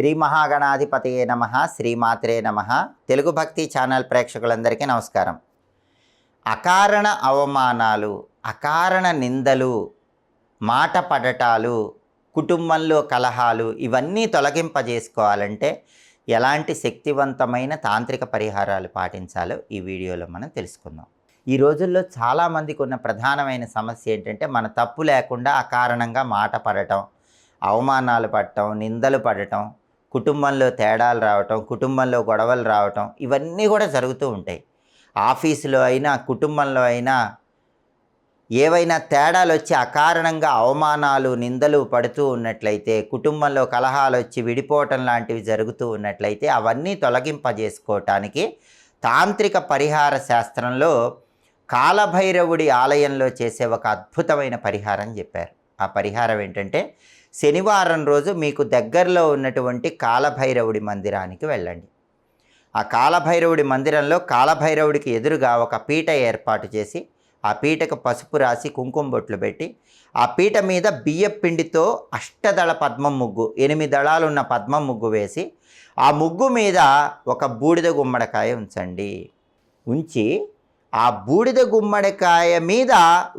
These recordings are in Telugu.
శ్రీ మహాగణాధిపతయే నమ శ్రీమాత్రే నమ. తెలుగు భక్తి ఛానల్ ప్రేక్షకులందరికీ నమస్కారం. అకారణ అవమానాలు అకారణ నిందలు మాట పడటాలు కుటుంబంలో కలహాలు ఇవన్నీ తొలగింపజేసుకోవాలంటే ఎలాంటి శక్తివంతమైన తాంత్రిక పరిహారాలు పాటించాలో ఈ వీడియోలో మనం తెలుసుకుందాం. ఈ రోజుల్లో చాలామందికి ఉన్న ప్రధానమైన సమస్య ఏంటంటే మన తప్పు లేకుండా అకారణంగా మాట పడటం అవమానాలు పడటం నిందలు పడటం కుటుంబంలో తేడాలు రావటం కుటుంబంలో గొడవలు రావటం ఇవన్నీ కూడా జరుగుతూ ఉంటాయి. ఆఫీసులో అయినా కుటుంబంలో అయినా ఏవైనా తేడాలు వచ్చి అకారణంగా అవమానాలు నిందలు పడుతూ ఉన్నట్లయితే కుటుంబంలో కలహాలు వచ్చి విడిపోవటం లాంటివి జరుగుతూ ఉన్నట్లయితే అవన్నీ తొలగింపజేసుకోవటానికి తాంత్రిక పరిహార శాస్త్రంలో కాలభైరవుడి ఆలయంలో చేసే ఒక అద్భుతమైన పరిహారం చెప్పారు. ఆ పరిహారం ఏంటంటే శనివారం రోజు మీకు దగ్గరలో ఉన్నటువంటి కాలభైరవుడి మందిరానికి వెళ్ళండి. ఆ కాలభైరవుడి మందిరంలో కాలభైరవుడికి ఎదురుగా ఒక పీట ఏర్పాటు చేసి ఆ పీటకు పసుపు రాసి కుంకుమ బొట్లు పెట్టి ఆ పీట మీద బియ్యం పిండితో అష్టదళ పద్మం ముగ్గు ఎనిమిది దళాలు ఉన్న పద్మం ముగ్గు వేసి ఆ ముగ్గు మీద ఒక బూడిద గుమ్మడికాయ ఉంచండి. ఉంచి ఆ బూడిద గుమ్మడికాయ మీద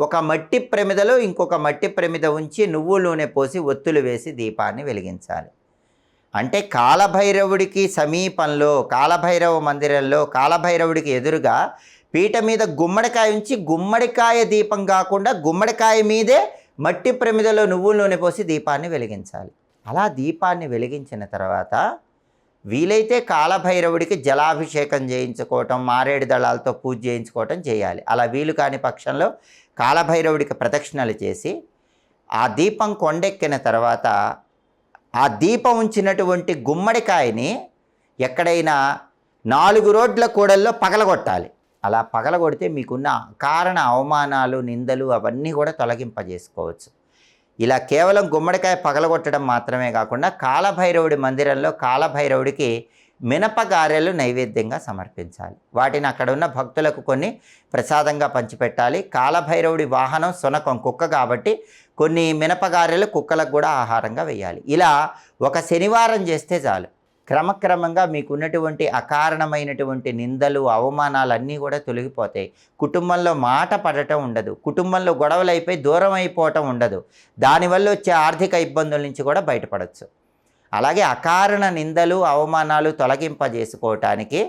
ఒక మట్టి ప్రమిదలో ఇంకొక మట్టి ప్రమిద ఉంచి నువ్వు నూనె పోసి ఒత్తులు వేసి దీపాన్ని వెలిగించాలి. అంటే కాలభైరవుడికి సమీపంలో కాలభైరవ మందిరంలో కాలభైరవుడికి ఎదురుగా పీట మీద గుమ్మడికాయ ఉంచి గుమ్మడికాయ దీపం కాకుండా గుమ్మడికాయ మీదే మట్టి ప్రమిదలో నువ్వుల నూనె పోసి దీపాన్ని వెలిగించాలి. అలా దీపాన్ని వెలిగించిన తర్వాత వీలైతే కాలభైరవుడికి జలాభిషేకం చేయించుకోవటం మారేడు దళాలతో పూజ చేయించుకోవటం చేయాలి. అలా వీలు కాని పక్షంలో కాలభైరవుడికి ప్రదక్షిణలు చేసి ఆ దీపం కొండెక్కిన తర్వాత ఆ దీపం ఉంచినటువంటి గుమ్మడికాయని ఎక్కడైనా నాలుగు రోడ్ల కూడల్లో పగలగొట్టాలి. అలా పగలగొడితే మీకున్న కారణ అవమానాలు నిందలు అవన్నీ కూడా తొలగింపజేసుకోవచ్చు. ఇలా కేవలం గుమ్మడికాయ పగలగొట్టడం మాత్రమే కాకుండా కాలభైరవుడి మందిరంలో కాలభైరవుడికి మినపగారెలు నైవేద్యంగా సమర్పించాలి. వాటిని అక్కడ ఉన్న భక్తులకు కొన్ని ప్రసాదంగా పంచిపెట్టాలి. కాలభైరవుడి వాహనం సునకం కుక్క కాబట్టి కొన్ని మినపగారెలు కుక్కలకు కూడా ఆహారంగా వేయాలి. ఇలా ఒక శనివారం చేస్తే చాలు. క్రమక్రమంగా మీకున్నటువంటి అకారణమైనటువంటి నిందలు అవమానాలు అన్నీ కూడా తొలగిపోతాయి. కుటుంబంలో మాట పడటం ఉండదు. కుటుంబంలో గొడవలు అయిపోయి దూరం అయిపోవటం ఉండదు. దానివల్ల వచ్చే ఆర్థిక ఇబ్బందుల నుంచి కూడా బయటపడవచ్చు అలాగే అకారణ నిందలు అవమానాలు తొలగింపజేసుకోవటానికి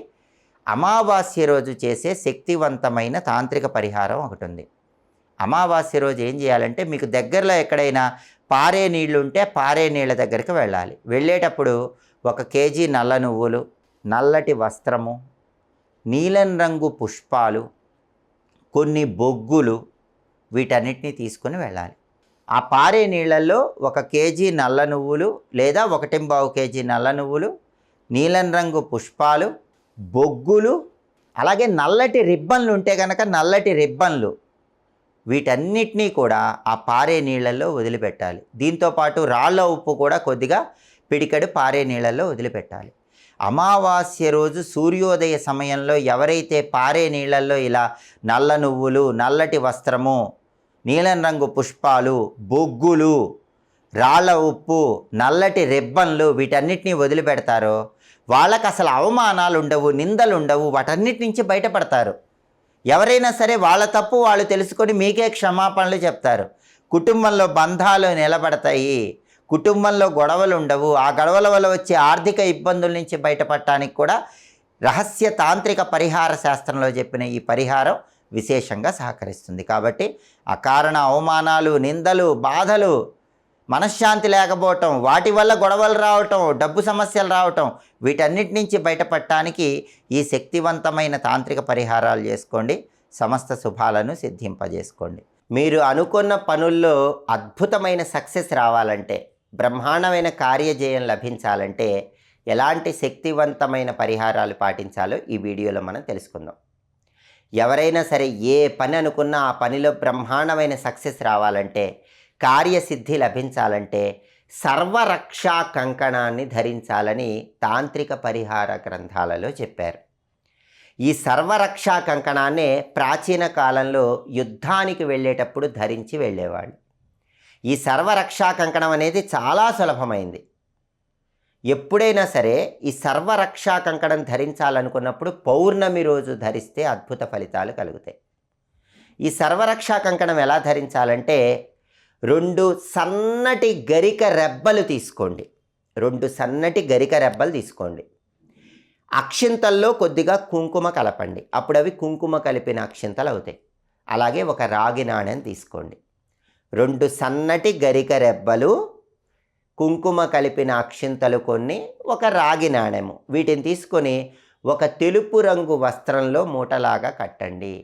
అమావాస్య రోజు చేసే శక్తివంతమైన తాంత్రిక పరిహారం ఒకటి ఉంది అమావాస్య రోజు ఏం చేయాలంటే మీకు దగ్గరలో ఎక్కడైనా పారే నీళ్ళు ఉంటే పారే నీళ్ళ దగ్గరికి వెళ్ళాలి. వెళ్ళేటప్పుడు ఒక కేజీ నల్ల నువ్వులు నల్లటి వస్త్రము నీలం రంగు పుష్పాలు కొన్ని బొగ్గులు వీటన్నిటిని తీసుకొని వెళ్ళాలి. ఆ పారే నీళ్ళల్లో ఒక కేజీ నల్ల నువ్వులు లేదా ఒకటింబావు కేజీ నల్ల నువ్వులు నీలం రంగు పుష్పాలు బొగ్గులు అలాగే నల్లటి రిబ్బన్లు ఉంటే కనుక నల్లటి రిబ్బన్లు వీటన్నిటినీ కూడా ఆ పారే నీళ్ళల్లో వదిలిపెట్టాలి. దీంతోపాటు రాళ్ళ ఉప్పు కూడా కొద్దిగా పిడికడు పారే నీళ్ళల్లో వదిలిపెట్టాలి. అమావాస్య రోజు సూర్యోదయ సమయంలో ఎవరైతే పారే నీళ్ళల్లో ఇలా నల్ల నువ్వులు నల్లటి వస్త్రము నీలం రంగు పుష్పాలు బొగ్గులు రాళ్ళ ఉప్పు నల్లటి రెబ్బన్లు వీటన్నిటిని వదిలిపెడతారో వాళ్ళకు అసలు అవమానాలు ఉండవు నిందలు ఉండవు వాటన్నిటి నుంచి బయటపడతారు. ఎవరైనా సరే వాళ్ళ తప్పు వాళ్ళు తెలుసుకొని మీకే క్షమాపణలు చెప్తారు. కుటుంబంలో బంధాలు నిలబడతాయి. కుటుంబంలో గొడవలు ఉండవు. ఆ గొడవల వల్ల వచ్చే ఆర్థిక ఇబ్బందుల నుంచి బయటపడటానికి కూడా రహస్య తాంత్రిక పరిహార శాస్త్రంలో చెప్పిన ఈ పరిహారం విశేషంగా సహకరిస్తుంది. కాబట్టి అకారణ అవమానాలు నిందలు బాధలు మనశ్శాంతి లేకపోవటం వాటి వల్ల గొడవలు రావటం డబ్బు సమస్యలు రావటం వీటన్నిటి నుంచి బయటపడటానికి ఈ శక్తివంతమైన తాంత్రిక పరిహారాలు చేసుకోండి. సమస్త శుభాలను సిద్ధింపజేసుకోండి. మీరు అనుకున్న పనుల్లో అద్భుతమైన సక్సెస్ రావాలంటే బ్రహ్మాండమైన కార్యజయం లభించాలంటే ఎలాంటి శక్తివంతమైన పరిహారాలు పాటించాలో ఈ వీడియోలో మనం తెలుసుకుందాం. ఎవరైనా సరే ఏ పని అనుకున్నా ఆ పనిలో బ్రహ్మాండమైన సక్సెస్ రావాలంటే కార్యసిద్ధి లభించాలంటే సర్వరక్షా కంకణాన్ని ధరించాలని తాంత్రిక పరిహార గ్రంథాలలో చెప్పారు. ఈ సర్వరక్షా కంకణాన్నే ప్రాచీన కాలంలో యుద్ధానికి వెళ్ళేటప్పుడు ధరించి వెళ్ళేవాళ్ళు. ఈ సర్వరక్షా కంకణం అనేది చాలా సులభమైంది. ఎప్పుడైనా సరే ఈ సర్వరక్షా కంకణం ధరించాలనుకున్నప్పుడు పౌర్ణమి రోజు ధరిస్తే అద్భుత ఫలితాలు కలుగుతాయి. ఈ సర్వరక్షా కంకణం ఎలా ధరించాలంటే రెండు సన్నటి గరిక రెబ్బలు తీసుకోండి. రెండు సన్నటి గరిక రెబ్బలు తీసుకోండి. అక్షింతల్లో కొద్దిగా కుంకుమ కలపండి. అప్పుడు అవి కుంకుమ కలిపిన అక్షింతలు అవుతాయి. అలాగే ఒక రాగి నాణ్యం తీసుకోండి. రెండు సన్నటి గరిక రెబ్బలు కుంకుమ కలిపిన అక్షింతలు కొన్ని ఒక రాగి నాణెము. వీటిని తీసుకొని ఒక తెలుపు రంగు వస్త్రంలో మూటలాగా కట్టండి.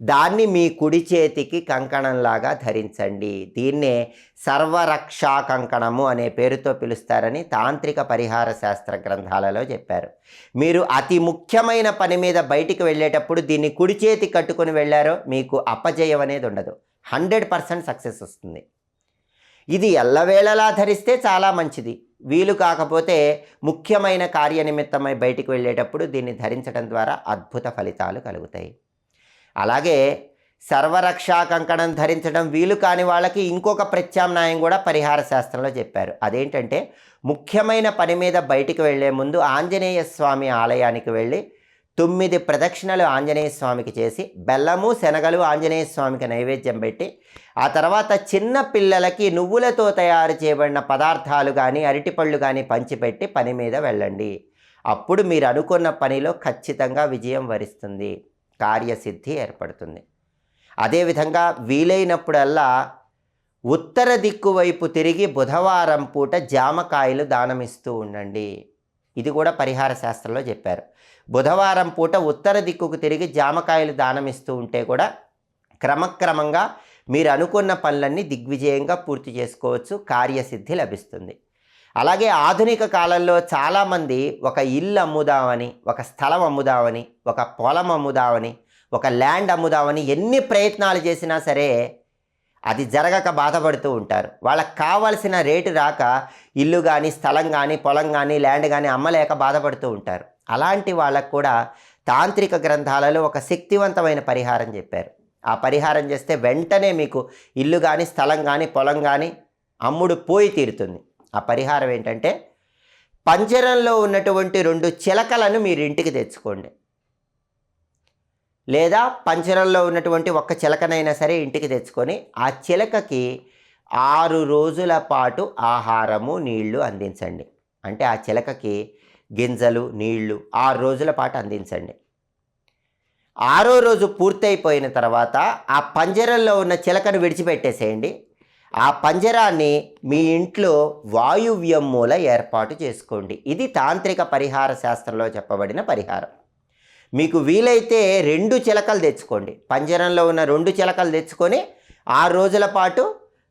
దాన్ని మీ కుడి చేతికి కంకణంలాగా ధరించండి. దీన్నే సర్వరక్షా కంకణము అనే పేరుతో పిలుస్తారని తాంత్రిక పరిహార శాస్త్ర గ్రంథాలలో చెప్పారు. మీరు అతి ముఖ్యమైన పని మీద బయటికి వెళ్ళేటప్పుడు దీన్ని కుడి చేతి కట్టుకొని వెళ్ళారో మీకు అపజయం అనేది ఉండదు హండ్రెడ్ పర్సెంట్ సక్సెస్ వస్తుంది. ఇది ఎల్లవేళలా ధరిస్తే చాలా మంచిది. వీలు కాకపోతే ముఖ్యమైన కార్యనిమిత్తమై బయటికి వెళ్ళేటప్పుడు దీన్ని ధరించడం ద్వారా అద్భుత ఫలితాలు కలుగుతాయి. అలాగే సర్వరక్షా కంకణం ధరించడం వీలు కాని వాళ్ళకి ఇంకొక ప్రత్యామ్నాయం కూడా పరిహార శాస్త్రంలో చెప్పారు. అదేంటంటే ముఖ్యమైన పని మీద బయటికి వెళ్ళే ముందు ఆంజనేయ స్వామి ఆలయానికి వెళ్ళి తొమ్మిది ప్రదక్షిణలు ఆంజనేయ స్వామికి చేసి బెల్లము శనగలు ఆంజనేయ స్వామికి నైవేద్యం పెట్టి ఆ తర్వాత చిన్న పిల్లలకి నువ్వులతో తయారు చేయబడిన పదార్థాలు కానీ అరటిపళ్ళు కానీ పంచిపెట్టి పని మీద వెళ్ళండి. అప్పుడు మీరు అనుకున్న పనిలో ఖచ్చితంగా విజయం వరిస్తుంది. కార్యసిద్ధి ఏర్పడుతుంది. అదేవిధంగా వీలైనప్పుడల్లా ఉత్తర దిక్కు వైపు తిరిగి బుధవారం పూట జామకాయలు దానమిస్తూ ఉండండి. ఇది కూడా పరిహార శాస్త్రంలో చెప్పారు. బుధవారం పూట ఉత్తర దిక్కుకు తిరిగి జామకాయలు దానమిస్తూ ఉంటే కూడా క్రమక్రమంగా మీరు అనుకున్న పనులన్నీ దిగ్విజయంగా పూర్తి చేసుకోవచ్చు కార్యసిద్ధి లభిస్తుంది. అలాగే ఆధునిక కాలంలో చాలామంది ఒక ఇల్లు అమ్ముదామని ఒక స్థలం అమ్ముదామని ఒక పొలం అమ్ముదామని ఒక ల్యాండ్ అమ్ముదామని ఎన్ని ప్రయత్నాలు చేసినా సరే అది జరగక బాధపడుతూ ఉంటారు. వాళ్ళకి కావాల్సిన రేటు రాక ఇల్లు కానీ స్థలం కానీ పొలం కానీ ల్యాండ్ కానీ అమ్మలేక బాధపడుతూ ఉంటారు. అలాంటి వాళ్ళకు కూడా తాంత్రిక గ్రంథాలలో ఒక శక్తివంతమైన పరిహారం చెప్పారు. ఆ పరిహారం చేస్తే వెంటనే మీకు ఇల్లు కానీ స్థలం కానీ పొలం కానీ అమ్ముడు పోయి తీరుతుంది. ఆ పరిహారం ఏంటంటే పంజరంలో ఉన్నటువంటి రెండు చిలకలను మీరు ఇంటికి తెచ్చుకోండి. లేదా పంజరంలో ఉన్నటువంటి ఒక్క చిలకనైనా సరే ఇంటికి తెచ్చుకొని ఆ చిలకకి ఆరు రోజుల పాటు ఆహారము నీళ్ళు అందించండి. అంటే ఆ చిలకకి గింజలు నీళ్ళు ఆరు రోజుల పాటు అందించండి. ఆరో రోజు పూర్తయిపోయిన తర్వాత ఆ పంజరంలో ఉన్న చిలకను విడిచిపెట్టేసేయండి. ఆ పంజరాన్ని మీ ఇంట్లో వాయువ్యం మూల ఏర్పాటు చేసుకోండి. ఇది తాంత్రిక పరిహార శాస్త్రంలో చెప్పబడిన పరిహారం. మీకు వీలైతే రెండు చిలకలు తెచ్చుకోండి. పంజరంలో ఉన్న రెండు చిలకలు తెచ్చుకొని ఆరు రోజుల పాటు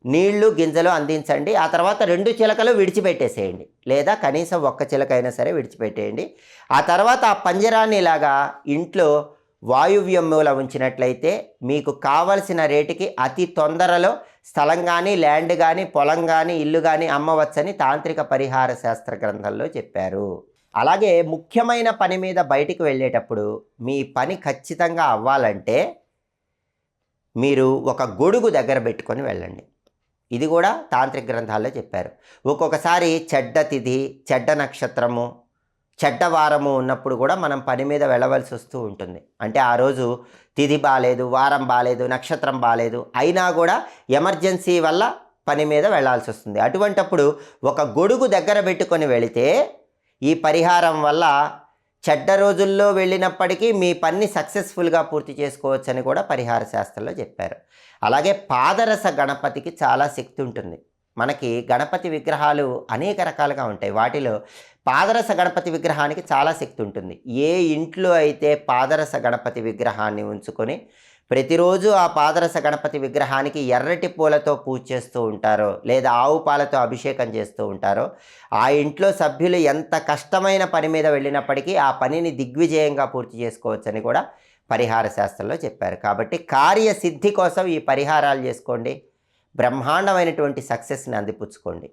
నీళ్ళు గింజలు అందించండి. ఆ తర్వాత రెండు చిలకలు విడిచిపెట్టేసేయండి. లేదా కనీసం ఒక్క చిలక అయినా సరే విడిచిపెట్టేయండి. ఆ తర్వాత ఆ పంజరాన్ని ఇలాగా ఇంట్లో వాయువ్యం మూల ఉంచినట్లయితే మీకు కావలసిన రేటుకి అతి తొందరలో స్థలం కానీ ల్యాండ్ కానీ పొలం కానీ ఇల్లు కానీ అమ్మవచ్చని తాంత్రిక పరిహార శాస్త్ర గ్రంథంలో చెప్పారు. అలాగే ముఖ్యమైన పని మీద బయటికి వెళ్ళేటప్పుడు మీ పని ఖచ్చితంగా అవ్వాలంటే మీరు ఒక గొడుగు దగ్గర పెట్టుకొని వెళ్ళండి. ఇది కూడా తాంత్రిక గ్రంథాల్లో చెప్పారు. ఒక్కొక్కసారి చెడ్డ తిథి చెడ్డ నక్షత్రము చెడ్డ వారము ఉన్నప్పుడు కూడా మనం పని మీద వెళ్ళవలసి వస్తూ ఉంటుంది. అంటే ఆ రోజు తిథి బాగాలేదు వారం బాగాలేదు నక్షత్రం బాగాలేదు అయినా కూడా ఎమర్జెన్సీ వల్ల పని మీద వెళ్ళాల్సి వస్తుంది. అటువంటప్పుడు ఒక గొడుగు దగ్గర పెట్టుకొని వెళితే ఈ పరిహారం వల్ల చెడ్డ రోజుల్లో వెళ్ళినప్పటికీ మీ పని సక్సెస్ఫుల్గా పూర్తి చేసుకోవచ్చని కూడా పరిహార శాస్త్రంలో చెప్పారు. అలాగే పాదరస గణపతికి చాలా శక్తి ఉంటుంది. మనకి గణపతి విగ్రహాలు అనేక రకాలుగా ఉంటాయి. వాటిలో పాదరస గణపతి విగ్రహానికి చాలా శక్తి ఉంటుంది. ఏ ఇంట్లో అయితే పాదరస గణపతి విగ్రహాన్ని ఉంచుకొని ప్రతిరోజు ఆ పాదరస గణపతి విగ్రహానికి ఎర్రటి పూలతో పూజ చేస్తూ ఉంటారో లేదా ఆవు పాలతో అభిషేకం చేస్తూ ఉంటారో ఆ ఇంట్లో సభ్యులు ఎంత కష్టమైన పని మీద వెళ్ళినప్పటికీ ఆ పనిని దిగ్విజయంగా పూర్తి చేసుకోవచ్చని కూడా పరిహార శాస్త్రంలో చెప్పారు. కాబట్టి కార్యసిద్ధి కోసం ఈ పరిహారాలు చేసుకోండి. బ్రహ్మాండమైనటువంటి సక్సెస్ని అందిపుచ్చుకోండి.